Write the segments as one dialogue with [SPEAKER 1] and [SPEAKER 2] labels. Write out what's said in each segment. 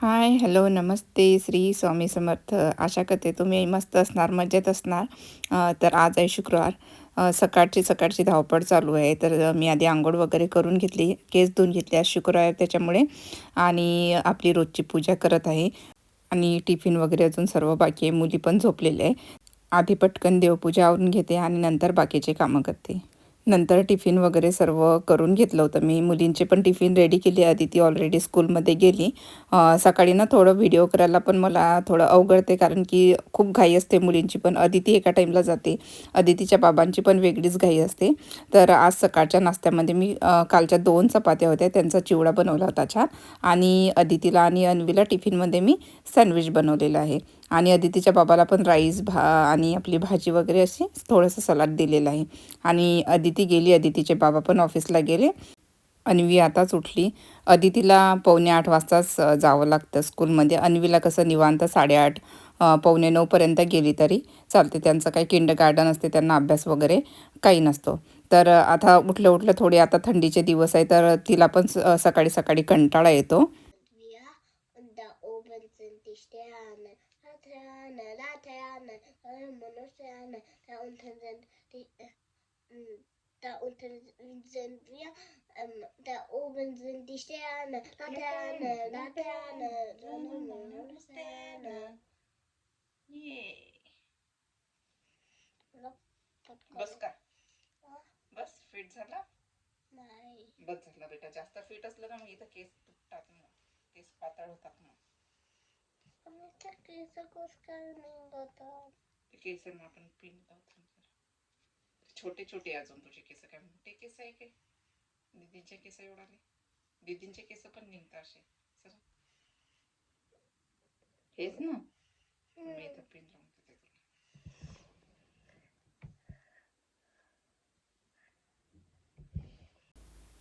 [SPEAKER 1] Hi hello नमस्ते श्री स्वामी समर्थ. आशा करते तुम्ही मस्त असणार मजेत असणार. तर आज आहे शुक्रवार. सकाळची सकाळची धावपळ चालू आहे. तर मी आधी आंघोळ वगैरे करून घेतली केस धुवून घेतली. आज शुक्रवार त्याच्यामुळे. आणि आपली रोजची पूजा करत आहे. आणि टिफिन वगैरे अजून सर्व बाकी आहे. मुली पण झोपलेले आहे. आधी पटकन देवपूजा आवरून घेते आणि नंतर बाकीचे कामं करते. नंतर टिफिन वगैरे सर्व करून घेतलं होतं मी. मुलींचे पण टिफिन रेडी केली. आधी ती ऑलरेडी स्कूलमध्ये गेली सकाळी ना थोडं व्हिडिओ करायला पण मला थोडं अवघडते कारण की खूप घाई असते मुलींची पण. अदिती एका टाईमला जाते. अदितीच्या बाबांची पण वेगळीच घाई असते. तर आज सकाळच्या नाश्त्यामध्ये मी कालच्या दोन चपात्या होत्या. त्यांचा चिवडा बनवला होता छान. आणि अदितीला आणि अन्वीला टिफिनमध्ये मी सँडविच बनवलेलं आहे. आणि अदितीच्या बाबाला पण राईस भा आणि आपली भाजी वगैरे अशी थोडंसं सलाड दिलेलं आहे. आणि अदिती गेली अदितीचे बाबा पण ऑफिसला गेले. अन्वी आताच उठली. अदितीला पावणे आठ वाजताच जावं लागतं स्कूलमध्ये. अन्वीला कसं निवांत साडेआठ पावणे नऊपर्यंत गेली तरी चालते. त्यांचं काही किंड गार्डन असते त्यांना अभ्यास वगैरे काही नसतो. तर आता उठलं उठलं थोडे आता थंडीचे दिवस आहे तर तिला पण स- सकाळी सकाळी कंटाळा येतो.
[SPEAKER 2] Himmel und Sterne. Da unten sind die, äh, m, da unten sind wir, ähm, da oben sind die Sterne. Laterne, Laterne, Sonne, Mond und Sterne.
[SPEAKER 1] बस का बस फिट झाला
[SPEAKER 2] Nein.
[SPEAKER 1] बस झाला बेटा जास्त फिट असलं ना मग इथं केस तुटतात मग केस पातळ होतात मग
[SPEAKER 2] Und ich kann diese Kusskalmen
[SPEAKER 1] ते केस मग आपण पिन लावतो. छोटे छोटे अजून तुझे केस काय मोठे केस आहे काय? दीदींचे केस एवढाले दीदींचे केस पण निघतात असे. सर हेच ना. मी इथं पिन लावून देते तुला.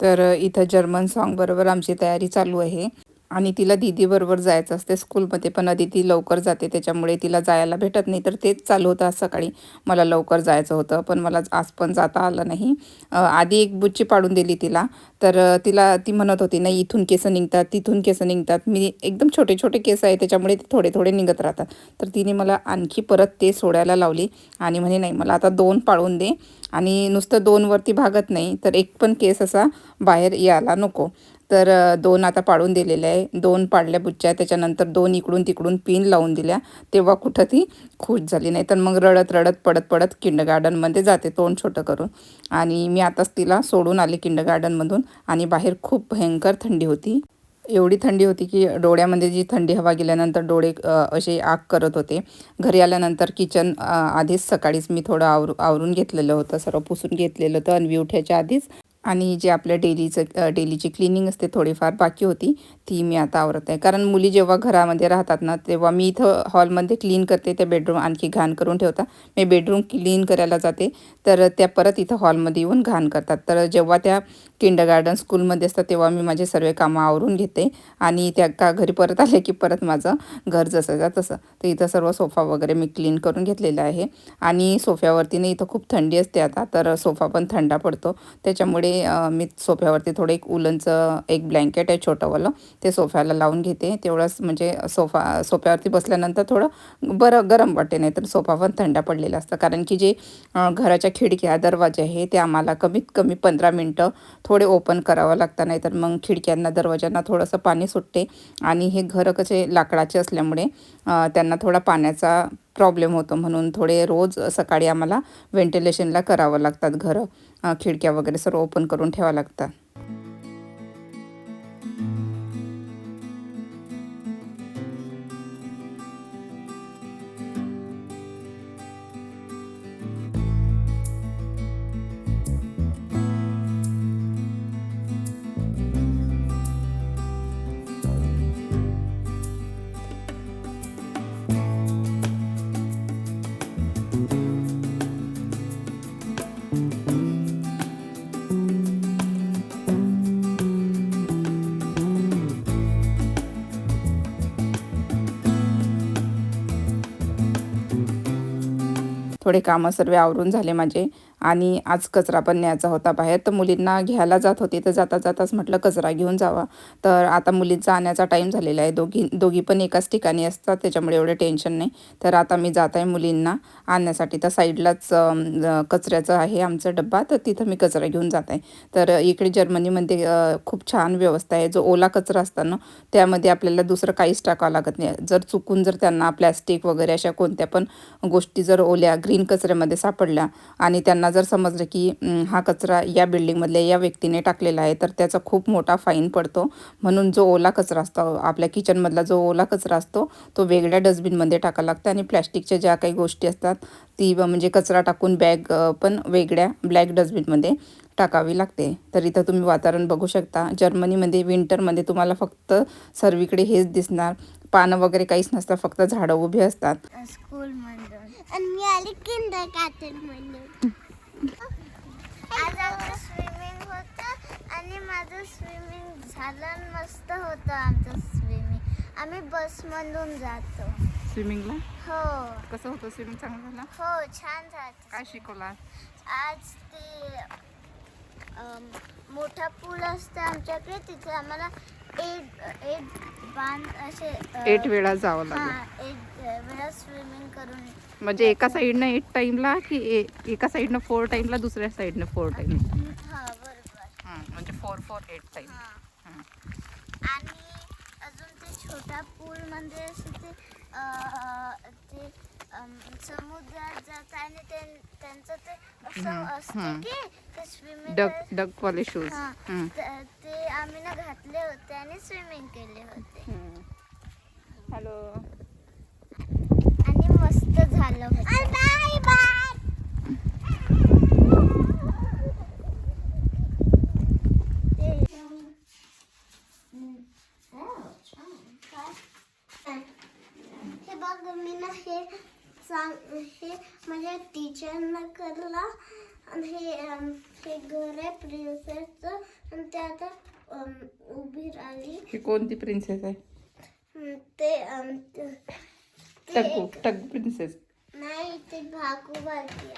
[SPEAKER 1] तर इथं जर्मन सॉन्ग बरोबर आमची तयारी चालू आहे. आणि तिला दीदीबरोबर जायचं असते. स्कूलमध्ये पण आधी ती लवकर जाते त्याच्यामुळे तिला जायला भेटत नाही. तर तेच चालू होतं आज सकाळी. मला लवकर जायचं होतं पण मला आज पण जाता आलं नाही. आधी एक बुच्ची पाडून दिली तिला. तर तिला ती म्हणत होती नाही इथून केस निघतात तिथून केस निघतात. मी एकदम छोटे छोटे केस आहे त्याच्यामुळे ते थोडे थोडे निघत राहतात. तर तिने मला आणखी परत ते सोडायला लावली आणि म्हणे नाही मला आता दोन पाळून दे आणि नुसतं दोनवरती भागत नाही. तर एक पण केस असा बाहेर यायला नको. तर दोन आता पाडून दिलेले आहे. दोन पाडल्या बुच्च्या त्याच्यानंतर दोन इकडून तिकडून पिन लावून दिल्या. तेव्हा कुठं ती खुश झाली नाही. तर मग रडत रडत पडत पडत किंड गार्डनमध्ये जाते तोंड छोटं करून. आणि मी आताच तिला सोडून आले किंड गार्डनमधून आणि बाहेर खूप भयंकर थंडी होती. एवढी थंडी होती की डोळ्यामध्ये जी थंडी हवा गेल्यानंतर डोळे असे आग करत होते. घरी आल्यानंतर किचन आधीच सकाळीच मी थोडं आवर आवरून घेतलेलं होतं. सर्व पुसून घेतलेलं होतं. अन्वी उठायच्या आधीच आणि जे आपल्या डेलीचं डेलीची क्लिनिंग असते थोडीफार बाकी होती ती मी आता आवरत आहे कारण मुली जेव्हा घरामध्ये राहतात ना तेव्हा मी इथं हॉलमध्ये क्लीन करते त्या बेडरूम आणखी घाण करून ठेवता. मी बेडरूम क्लीन करायला जाते तर त्या परत इथं हॉलमध्ये येऊन घाण करतात. तर जेव्हा त्या किंडर गार्डन स्कूलमध्ये असतात तेव्हा मी माझे सर्व कामं आवरून घेते. आणि त्या का घरी परत आले की परत माझं घर जसं जा तसं. तर इथं सर्व सोफा वगैरे मी क्लीन करून घेतलेला आहे. आणि सोफ्यावरती ना इथं खूप थंडी असते आता तर सोफा पण थंडा पडतो. त्याच्यामुळे मी सोफ्यावरती थोडं एक उलनचं एक ब्लँकेट आहे छोटंवालं ते सोफ्याला लावून घेते. तेवढंच म्हणजे सोफा सोफ्यावरती बसल्यानंतर थोडं बरं गरम वाटते नाही तर सोफा पण थंडा पडलेला असतं. कारण की जे घराच्या खिडक्या दरवाजे आहे ते आम्हाला कमीत कमी पंधरा मिनटं थोडे ओपन करावं लागतं नाही तर मग खिडक्यांना दरवाज्यांना थोडंसं पाणी सुटते आणि हे घरं कसे लाकडाचे असल्यामुळे त्यांना थोडा पाण्याचा प्रॉब्लेम होतो. म्हणून थोडे रोज सकाळी आम्हाला व्हेंटिलेशनला करावं लागतात घरं. खिडक्या वगैरे सर्व ओपन करून ठेवावं लागतात थोडे कामं सर्व आवरून झाले माझे. आणि आज कचरा पण न्यायचा होता बाहेर. तर मुलींना घ्यायला जात होते तर जाता जाताच म्हटलं कचरा घेऊन जावा. तर आता मुलींचा आणायचा टाईम झालेला आहे. दोघी दोघी पण एकाच ठिकाणी असतात त्याच्यामुळे एवढं टेन्शन नाही. तर आता मी जात आहे मुलींना आणण्यासाठी. तर साईडलाच कचऱ्याचं आहे आमचा डब्बा. तर तिथं मी कचरा घेऊन जात आहे. तर इकडे जर्मनीमध्ये खूप छान व्यवस्था आहे. जो ओला कचरा असता ना त्यामध्ये आपल्याला दुसरं काहीच टाकावं लागत नाही. जर चुकून जर त्यांना प्लॅस्टिक वगैरे अशा कोणत्या पण गोष्टी जर ओल्या ग्रीन कचऱ्यामध्ये सापडल्या आणि त्यांना जर समजलं की हा कचरा या बिल्डिंगमधल्या या व्यक्तीने टाकलेला आहे तर त्याचा खूप मोठा फाईन पडतो. म्हणून जो ओला कचरा असतो आपल्या किचनमधला जो ओला कचरा असतो तो वेगळ्या डस्टबिनमध्ये टाकावा लागतो आणि प्लॅस्टिकच्या ज्या काही गोष्टी असतात ती म्हणजे कचरा टाकून बॅग पण वेगळ्या ब्लॅक डस्टबिनमध्ये टाकावी लागते. तर इथं तुम्ही वातावरण बघू शकता. जर्मनीमध्ये विंटरमध्ये तुम्हाला फक्त सर्वीकडे हेच दिसणार. पानं वगैरे काहीच नसतात फक्त झाडं उभी असतात.
[SPEAKER 2] स्कूल आणि मी आज आमचं स्विमिंग होतं आणि माझं स्विमिंग झालं मस्त होतं आमचं स्विमिंग आम्ही बसमधून जातो.
[SPEAKER 1] स्विमिंगला
[SPEAKER 2] हो.
[SPEAKER 1] कसं होतं स्विमिंग चांगलं झालं?
[SPEAKER 2] हो छान झालं.
[SPEAKER 1] काय शिकवला
[SPEAKER 2] आज? ते मोठा पूल असतं आमच्याकडे. तिथे आम्हाला एट एट बांध असे
[SPEAKER 1] एट वेळा जावं लागलं.
[SPEAKER 2] स्विमिंग करून
[SPEAKER 1] म्हणजे एका साईडनं एट टाईमला की एका साईडनं फोर टाईमला दुसऱ्या साईडनं फोर टाईम?
[SPEAKER 2] हा बरोबर.
[SPEAKER 1] म्हणजे फोर फोर एट टाईम.
[SPEAKER 2] हा. आणि अजून ते छोटा पूल म्हणजे असे ते अ, ते अम, समुद्रात जात आणि ते- त्यांचं ते असं असते. की ते स्विमिंग
[SPEAKER 1] डक डकवाले शूज
[SPEAKER 2] हा. ते आम्ही ना घातले होते आणि स्विमिंग केले होते.
[SPEAKER 1] हॅलो
[SPEAKER 2] मस्त झालं होतं. Bye bye. हे बघ मी ना हे सांग हे माझ्या टीचरना करला आणि हे हे घर आहे प्रिन्सेसचं आणि ते आता उभी राहिली.
[SPEAKER 1] ही कोणती प्रिन्सेस आहे?
[SPEAKER 2] ते एक-
[SPEAKER 1] टग प्रिन्सेस
[SPEAKER 2] नाही ते भाकू आणि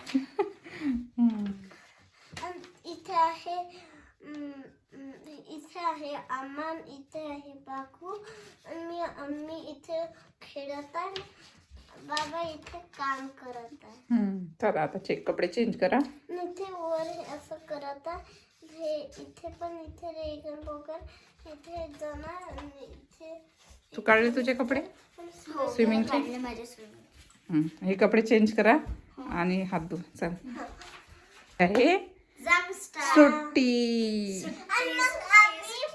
[SPEAKER 2] इथे आहे इथे आहे अमान इथे आहे बाकू. मी मी इथे खेळत आहे. बाबा इथे काम करत आहे.
[SPEAKER 1] चला आता चेक कपडे चेंज करा.
[SPEAKER 2] इथे वर असं करत आहे. हे इथे पण इथे रेगन बोगन इथे जाणार आणि इथे
[SPEAKER 1] तू काढले तुझे कपडे?
[SPEAKER 2] हो,
[SPEAKER 1] Swimming चे?
[SPEAKER 2] काढले माझे स्विमिंग
[SPEAKER 1] हम्म, हे कपडे चेंज करा आणि हात धु चल. हे.
[SPEAKER 2] स्टार
[SPEAKER 1] सुट्टी.
[SPEAKER 2] आणि मग आम्ही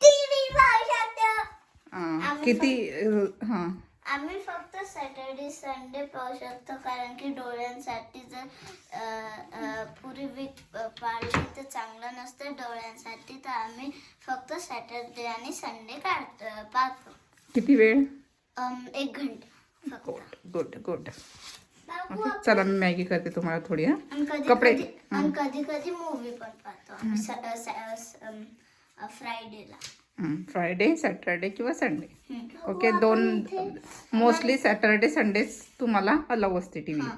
[SPEAKER 2] टीव्ही पाहू शकतो.
[SPEAKER 1] हा, किती हा.
[SPEAKER 2] आम्ही फक्त सॅटर्डे संडे पाहू शकतो कारण की डोळ्यांसाठी जर पुरी वीक पाळली तर चांगलं नसतं डोळ्यांसाठी तर आम्ही फक्त सॅटर्डे आणि संडे काढतो पाहतो.
[SPEAKER 1] किती वेळ?
[SPEAKER 2] एक घंटा
[SPEAKER 1] गुड गुड गुड. चला मी मॅगी करते तुम्हाला थोडी हा. कपडे.
[SPEAKER 2] कधी कधी मूवी पण पाहतो फ्रायडेला.
[SPEAKER 1] फ्रायडे सॅटरडे किंवा संडे. ओके दोन मोस्टली सॅटरडे संडेच तुम्हाला अलाव असते टी व्ही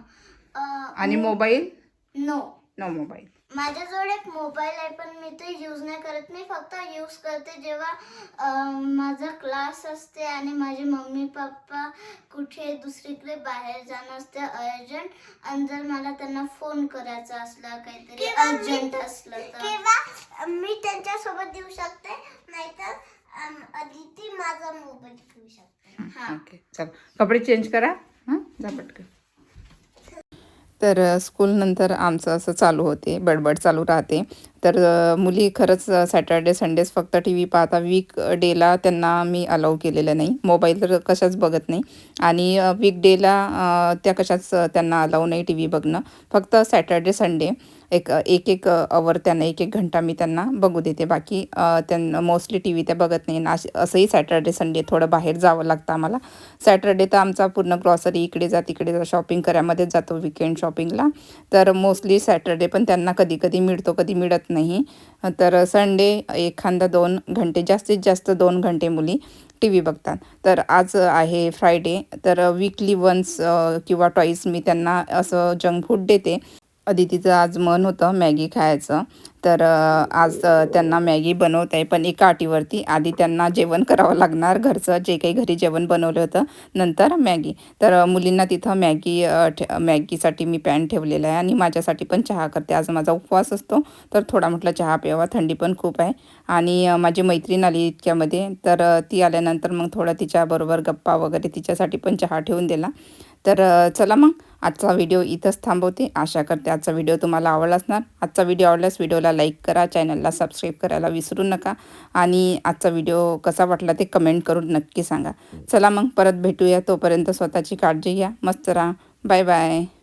[SPEAKER 1] आणि मोबाईल
[SPEAKER 2] नो
[SPEAKER 1] नो मोबाईल
[SPEAKER 2] माझ्याजवळ एक मोबाईल आहे पण मी ते यूज नाही करत. मी फक्त यूज करते जेव्हा माझा क्लास असते आणि माझे मम्मी पप्पा कुठे दुसरीकडे बाहेर जाणं असते अर्जंट आणि जर मला त्यांना फोन करायचा असला काहीतरी अर्जंट असलं तर. मी त्यांच्यासोबत देऊ शकते अदिती माझा मोबाईल घेऊ शकते हा.
[SPEAKER 1] ओके. चल. कपडे चेंज करा. हां जा पटकन. तर स्कूलनंतर आमचं असं चालू होते. बडबड चालू राहते. तर मुली खरंच सॅटर्डे संडेज फक्त टी व्ही पाहता वीक डेला त्यांना मी अलाव केलेलं नाही. मोबाईल तर कशाच बघत नाही. आणि वीक डेला त्या कशाच त्यांना अलाव नाही टी व्ही बघणं. फक्त सॅटर्डे संडे एक एक एक अवर त्यांना एक एक घंटा मी त्यांना बघू देते. बाकी त्यांना मोस्टली टी व्ही त्या बघत नाही. ना असंही सॅटर्डे संडे थोडं बाहेर जावं लागतं आम्हाला. सॅटर्डे तर आमचा पूर्ण ग्रॉसरी इकडे जा तिकडे जा शॉपिंग करायमध्येच जातो विकेंड शॉपिंगला तर मोस्टली सॅटर्डे पण त्यांना कधी कधी मिळतो कधी मिळत नाही. तर संडे एखादा दोन घंटे जास्तीत जास्त दोन घंटे मुली टी व्ही बघतात. तर आज आहे फ्रायडे तर वीकली वन्स किंवा टॉईस मी त्यांना असं जंक फूड देते. अदितीचं आज मन होतं मॅगी खायचं. तर आज त्यांना मॅगी बनवत आहे पण एका अटीवरती आधी त्यांना जेवण करावं लागणार. घरचं जे काही घरी जेवण बनवलं होतं नंतर मॅगी. तर मुलींना तिथं मॅगी ठे मॅगीसाठी मी पॅन ठेवलेला आहे. आणि माझ्यासाठी पण चहा करते. आज माझा उपवास असतो. तर थोडा म्हटलं चहा प्यावा. थंडी पण खूप आहे. आणि माझी मैत्रीण आली इतक्यामध्ये. तर ती आल्यानंतर मग थोडं तिच्याबरोबर गप्पा वगैरे तिच्यासाठी पण चहा ठेवून दिला. तर चला मग. आजचा व्हिडिओ इथंच थांबवते. आशा करते आजचा व्हिडिओ तुम्हाला आवडला असणार. आजचा व्हिडिओ आवडल्यास व्हिडिओला लाईक करा चॅनलला सबस्क्राईब करायला विसरू नका. आणि आजचा व्हिडिओ कसा वाटला ते कमेंट करून नक्की सांगा. चला मग परत भेटूया. तोपर्यंत स्वतःची काळजी घ्या. मस्त राहा. Bye bye.